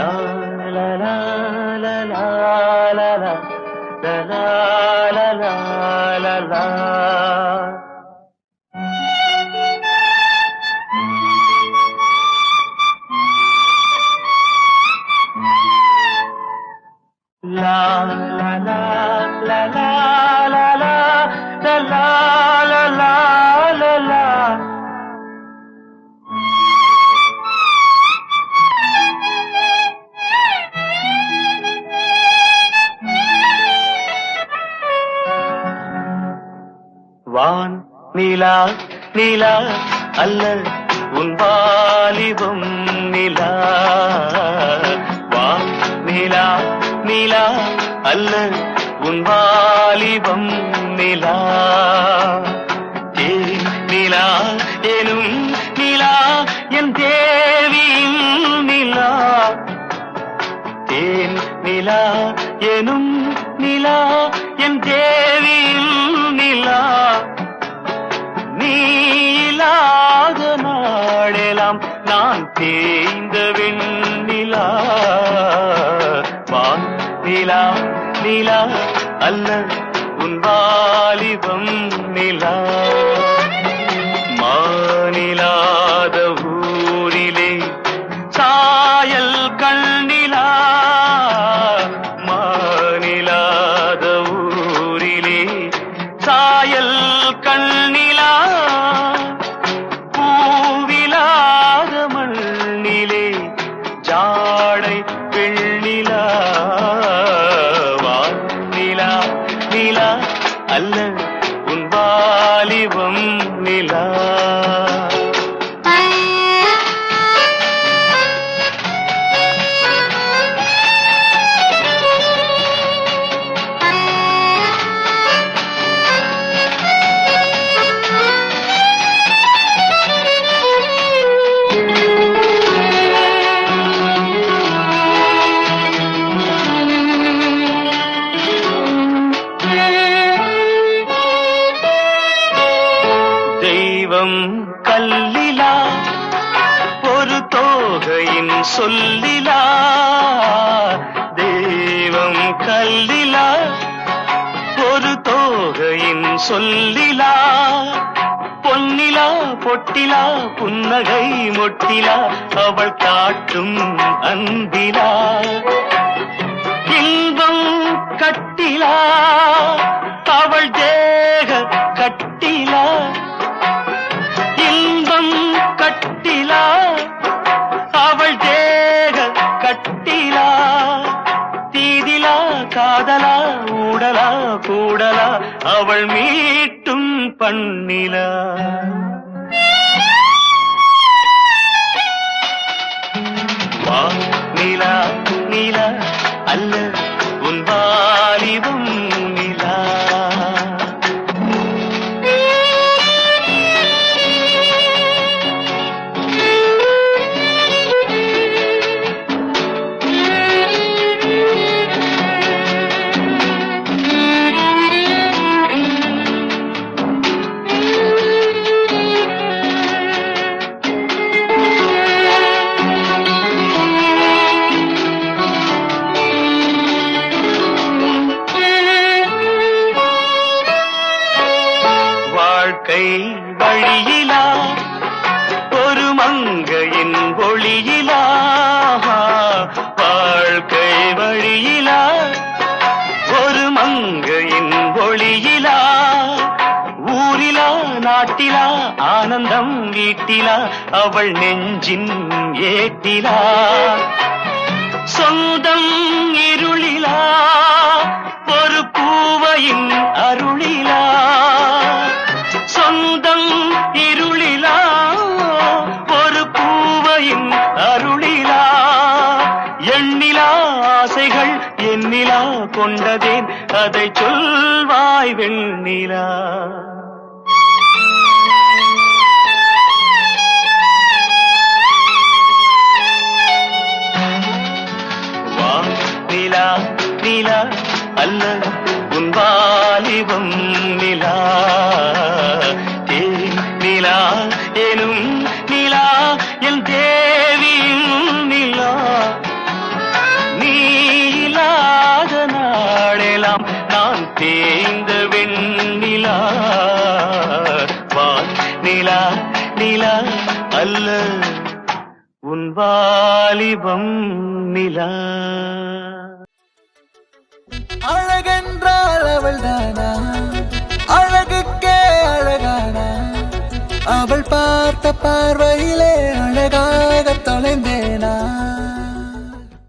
Love. வான் நிலா நிலா அல்ல உன் வாலிபம் நிலா. வான் நிலா நிலா அல்ல உன் வாலிபம் நிலா. ஏ நிலா எனும் நிலா என் தேவியின் நிலா. தேன் நிலா எனும் நிலா என் தேவியின் நிலா. நீ இல்லாத நான் தேய்ந்த வெண்ணிலா. வான் நிலா நிலா அல்ல உன் வாலிபம் நிலா. மாநிலாத ஊரிலே சாயல் கண்ணிலா. மாநிலாத ஊரிலே சாயல் கண்ணிலா தெய்வம் கல்லிலா ஒரு தோகையின் சொல்லிலா. தெய்வம் கல்லிலா ஒரு தோகையின் சொல்லிலா. பொன்னிலா பொட்டிலா புன்னகை மொட்டிலா அவள் காட்டும் அன்பிலா. இன்பம் கட்டிலா காதலா ஊடலா கூடலா அவள் மீட்டும் பண்ணிலா. வாழ்க்கை வழியிலா ஒரு மங்கையின் ஒளியிலா வாழ்க்கை வழியிலா ஒரு மங்கையின் ஒளியிலா ஊரிலா நாட்டிலா ஆனந்தம் வீட்டிலா அவள் நெஞ்சின் ஏட்டிலா. சொந்தம் நிலா கொண்டதேன் அதை சொல்வாய் வெண்ணிலா. நிலா நிலா அல்ல உன் வாலிபம் நிலா. தேன் நிலா எனும் நிலா என் தே நிலா நிலா அல்ல. உன் வாலிபம் நிலா. அழகென்றால் அவள் தானா அழகுக்கே அழகானா? அவள் பார்த்த பார்வையிலே அழகாக